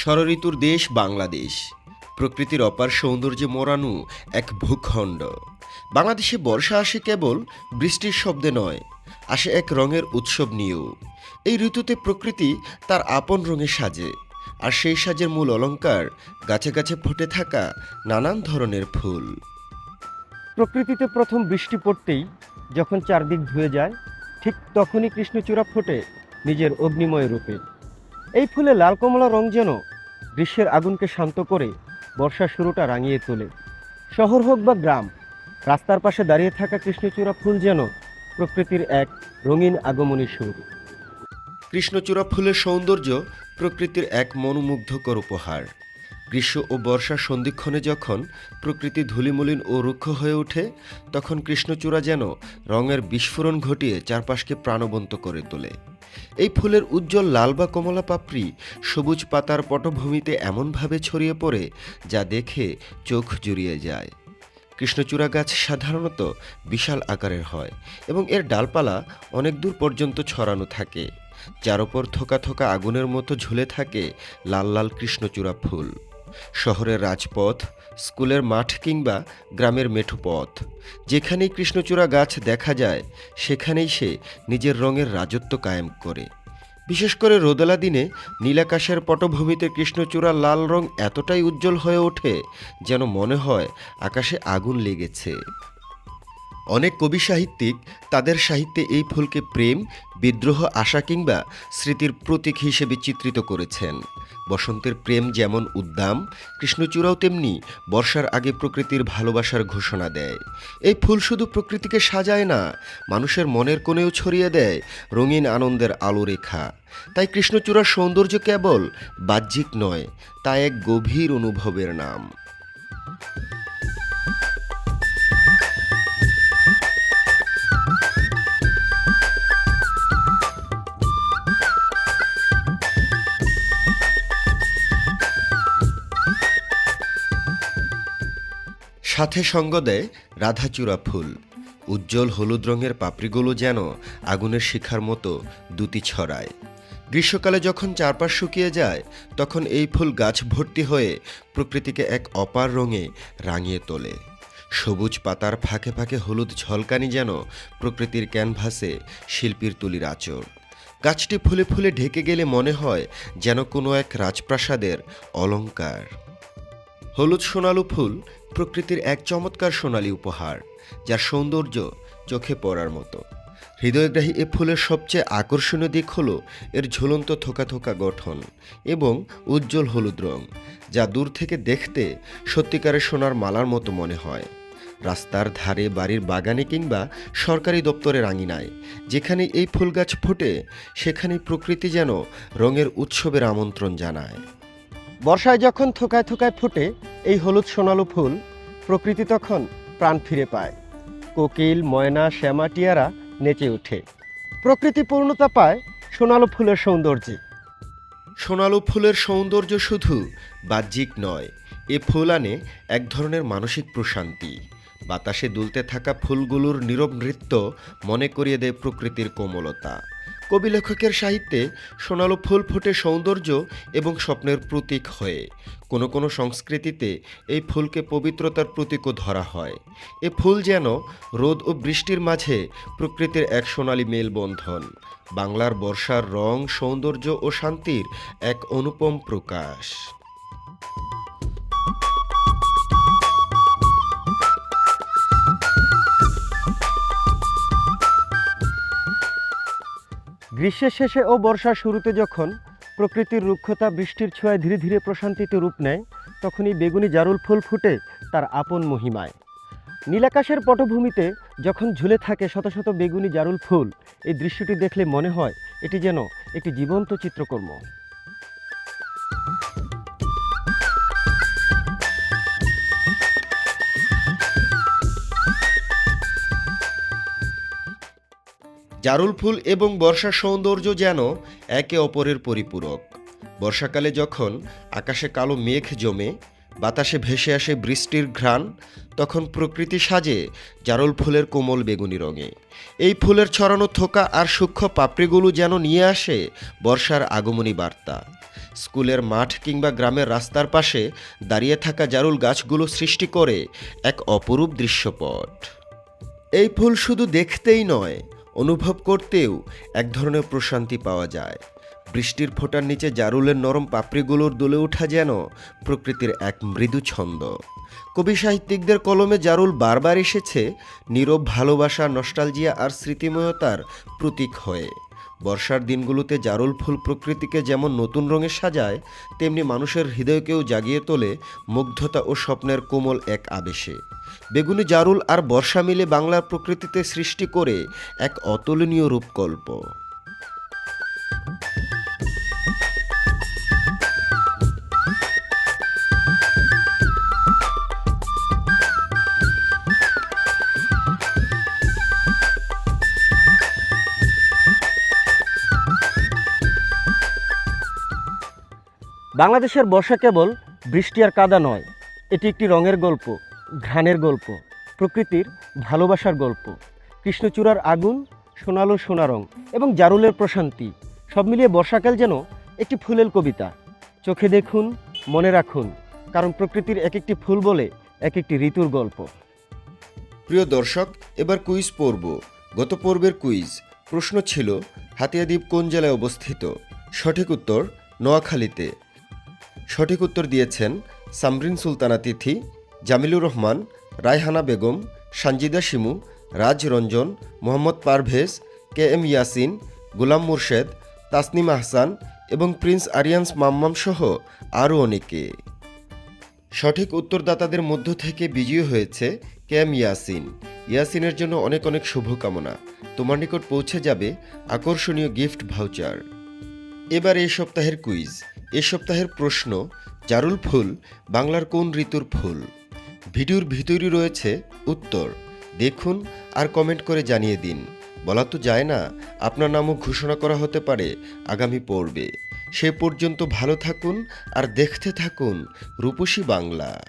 ষড়ঋতুর দেশ বাংলাদেশ। প্রকৃতির অপার সৌন্দর্যে মোড়ানো এক ভূখণ্ড। বাংলাদেশে বর্ষা আসে কেবল বৃষ্টির শব্দে নয়, আসে এক রঙের উৎসব নিয়েও। এই ঋতুতে প্রকৃতি তার আপন রঙে সাজে, আর সেই সাজের মূল অলঙ্কার গাছে গাছে ফুটে থাকা নানান ধরনের ফুল। প্রকৃতিতে প্রথম বৃষ্টি পড়তেই যখন চারদিক ধুয়ে যায়, ঠিক তখনই কৃষ্ণচূড়া ফোটে নিজের অগ্নিময় রূপে। এই ফুলে লাল কমলা রং যেন গ্রীষ্মের আগুনকে শান্ত করে বর্ষার শুরুটা রাঙিয়ে তোলে। শহর হোক বা গ্রাম, রাস্তার পাশে দাঁড়িয়ে থাকা কৃষ্ণচূড়া ফুল যেন প্রকৃতির এক রঙিন আগমনী সুর। কৃষ্ণচূড়া ফুলের সৌন্দর্য প্রকৃতির এক মনোমুগ্ধকর উপহার। গ্রীষ্ম ও বর্ষার সন্ধিক্ষণে যখন প্রকৃতি ধুলিমলিন ও রুক্ষ হয়ে ওঠে, তখন কৃষ্ণচূড়া যেন রঙের বিস্ফোরণ ঘটিয়ে চারপাশকে প্রাণবন্ত করে তোলে। এই ফুলের উজ্জ্বল লাল বা কমলা পাপড়ি সবুজ পাতার পটভূমিতে এমনভাবে ছড়িয়ে পড়ে যা দেখে চোখ জুড়িয়ে যায়। কৃষ্ণচূড়া গাছ সাধারণত বিশাল আকারের হয় এবং এর ডালপালা অনেক দূর পর্যন্ত ছড়ানো থাকে, যার ওপর থোকা থোকা আগুনের মতো ঝুলে থাকে লাল লাল কৃষ্ণচূড়া ফুল। শহরের রাজপথ, স্কুলের মাঠ কিংবা গ্রামের মেঠো পথ যেখানেই কৃষ্ণচূড়া গাছ দেখা যায়, সেখানেই সে নিজের রঙের রাজত্ব কায়েম করে। বিশেষ করে রোদেলা দিনে নীলাকাশের পটভূমিতে কৃষ্ণচূড়া লাল রং এতটাই উজ্জ্বল হয়ে ওঠে, যেন মনে হয় আকাশে আগুন লেগেছে। অনেক কবি সাহিত্যিক তাদের সাহিত্যে এই ফুলকে প্রেম, বিদ্রোহ, আশা কিংবা স্মৃতির প্রতীক হিসেবে চিত্রিত করেছেন। বসন্তের প্রেম যেমন উদ্দাম, কৃষ্ণচূড়াও তেমনি বর্ষার আগে প্রকৃতির ভালোবাসার ঘোষণা দেয়। এই ফুল শুধু প্রকৃতিকে সাজায় না, মানুষের মনের কোণেও ছড়িয়ে দেয় রঙিন আনন্দের আলো রেখা তাই কৃষ্ণচূড়ার সৌন্দর্য কেবল বাহ্যিক নয়, তা এক গভীর অনুভবের নাম। সাথে সঙ্গ দেয় রাধাচূড়া ফুল। উজ্জ্বল হলুদ রঙের পাপড়িগুলো যেন আগুনের শিখার মতো দুটি ছড়ায়। গ্রীষ্মকালে যখন চারপাশ শুকিয়ে যায়, তখন এই ফুল গাছ ভর্তি হয়ে প্রকৃতিকে এক অপার রঙে রাঙিয়ে তোলে। সবুজ পাতার ফাঁকে ফাঁকে হলুদ ঝলকানি যেন প্রকৃতির ক্যানভাসে শিল্পীর তুলির আচর গাছটি ফুলে ফুলে ঢেকে গেলে মনে হয় যেন কোনো এক রাজপ্রাসাদের অলংকার হলুদ সোনালু ফুল প্রকৃতির এক চমৎকার সোনালী উপহার, যার সৌন্দর্য চোখে পড়ার মতো। হৃদয়গ্রাহী এ ফুলের সবচেয়ে আকর্ষণীয় দিক হলো এর ঝুলন্ত থোকা থোকা গঠন এবং উজ্জ্বল হলুদ রং, যা দূর থেকে দেখতে সত্যিকারের সোনার মালার মতো মনে হয়। রাস্তার ধারে বাড়ির বাগানে কিংবা সরকারি দপ্তরের আঙিনায় যেখানে এই ফুল গাছ ফোটে সেখানে প্রকৃতি যেন রঙের উৎসবের আমন্ত্রণ জানায়। বর্ষায় যখন থোকায় থোকায় ফোটে, এই হলুদ সোনালু ফুল প্রকৃতি তখন প্রাণ ফিরে পায়। কোকিল, ময়না, শ্যামা, টিয়ারা নেচে ওঠে। প্রকৃতি পূর্ণতা পায় সোনালু ফুলের সৌন্দর্যে। সোনালু ফুলের সৌন্দর্য শুধু বাহ্যিক নয়, এ ফুল আনে এক ধরনের মানসিক প্রশান্তি। বাতাসে দুলতে থাকা ফুলগুলোর নীরব নৃত্য মনে করিয়ে দেয় প্রকৃতির কোমলতা। কবি লেখকের সাহিত্যে সোনালো ফুল ফোটে সৌন্দর্য এবং স্বপ্নের প্রতীক হয়ে। কোনো কোনো সংস্কৃতিতে এই ফুলকে পবিত্রতার প্রতীকও ধরা হয়। এ ফুল যেন রোদ ও বৃষ্টির মাঝে প্রকৃতির এক সোনালী মেলবন্ধন। বাংলার বর্ষার রং, সৌন্দর্য ও শান্তির এক অনুপম প্রকাশ। গ্রীষ্মের শেষে ও বর্ষার শুরুতে যখন প্রকৃতির রুক্ষতা বৃষ্টির ছোঁয়ায় ধীরে ধীরে প্রশান্তিতে রূপ নেয়, তখনই বেগুনি জারুল ফুল ফুটে তার আপন মহিমায়। নীলাকাশের পটভূমিতে যখন ঝুলে থাকে শত শত বেগুনি জারুল ফুল, এই দৃশ্যটি দেখলে মনে হয় এটি যেন একটি জীবন্ত চিত্রকর্ম। জারুল ফুল এবং বর্ষার সৌন্দর্য যেন একে অপরের পরিপূরক। বর্ষাকালে যখন আকাশে কালো মেঘ জমে, বাতাসে ভেসে আসে বৃষ্টির ঘ্রাণ, তখন প্রকৃতি সাজে জারুল ফুলের কোমল বেগুনি রঙে। এই ফুলের ছড়ানো থোকা আর সূক্ষ্ম পাপড়িগুলো যেন নিয়ে আসে বর্ষার আগমনী বার্তা। স্কুলের মাঠ কিংবা গ্রামের রাস্তার পাশে দাঁড়িয়ে থাকা জারুল গাছগুলো সৃষ্টি করে এক অপরূপ দৃশ্যপট। এই ফুল শুধু দেখতেই নয় অনুভব করতেও এক ধরনের প্রশান্তি পাওয়া যায়। বৃষ্টির ফোঁটার নিচে জারুলের নরম পাপড়িগুলোর দুলে ওঠা যেন প্রকৃতির এক মৃদু ছন্দ। কবি সাহিত্যিকদের কলমে জারুল বারবার এসেছে নীরব ভালোবাসা, নস্টালজিয়া আর স্মৃতিময়তার প্রতীক হয়ে। বর্ষার দিনগুলোতে জারুল ফুল প্রকৃতিকে যেমন নতুন রঙে সাজায়, তেমনি মানুষের হৃদয়কেও জাগিয়ে তোলে মুগ্ধতা ও স্বপ্নের কোমল এক আবেশে। বেগুনি জারুল আর বর্ষা মিলে বাংলার প্রকৃতিতে সৃষ্টি করে এক অতুলনীয় রূপকল্প। বাংলাদেশের বর্ষা কেবল বৃষ্টি আর কাদা নয়, এটি একটি রঙের গল্প, ঘ্রাণের গল্প, প্রকৃতির ভালোবাসার গল্প। কৃষ্ণচূড়ার আগুন, সোনালো সোনা রং এবং জারুলের প্রশান্তি, সব মিলিয়ে বর্ষাকাল যেন একটি ফুলের কবিতা। চোখে দেখুন, মনে রাখুন, কারণ প্রকৃতির এক একটি ফুল বলে এক একটি ঋতুর গল্প। প্রিয় দর্শক, এবার কুইজ পড়ব গত পর্বের কুইজ, প্রশ্ন ছিল হাতিয়াদ্বীপ কোন জেলায় অবস্থিত? সঠিক উত্তর, নোয়াখালীতে। সঠিক উত্তর দিয়েছেন সামরিন সুলতানা তিথি, জামিলুর রহমান, রায়হানা বেগম, সানজিদা শিমু, রাজ রঞ্জন, মোহাম্মদ পারভেজ কে এম ইয়াসিন, গুলাম মুর্শেদ, তাসনিম আহসান এবং প্রিন্স আরিয়ান্স মাম্মাম সহ আরও অনেকে। সঠিক উত্তরদাতাদের মধ্য থেকে বিজয়ী হয়েছে কে এম ইয়াসিন। ইয়াসিনের জন্য অনেক অনেক শুভকামনা। তোমার নিকট পৌঁছে যাবে আকর্ষণীয় গিফট ভাউচার। এবার এই সপ্তাহের কুইজ। এ সপ্তাহের প্রশ্ন, জারুল ফুল, বাংলার কোন ঋতুর ফুল? ভিডিওর ভিতরই রয়েছে উত্তর। দেখুন আর কমেন্ট করে জানিয়ে দিন। বলা তো যায় না, আপনার নামও ঘোষণা করা হতে পারে আগামী পর্বে। সে পর্যন্ত ভালো থাকুন আর দেখতে থাকুন রূপসী বাংলা।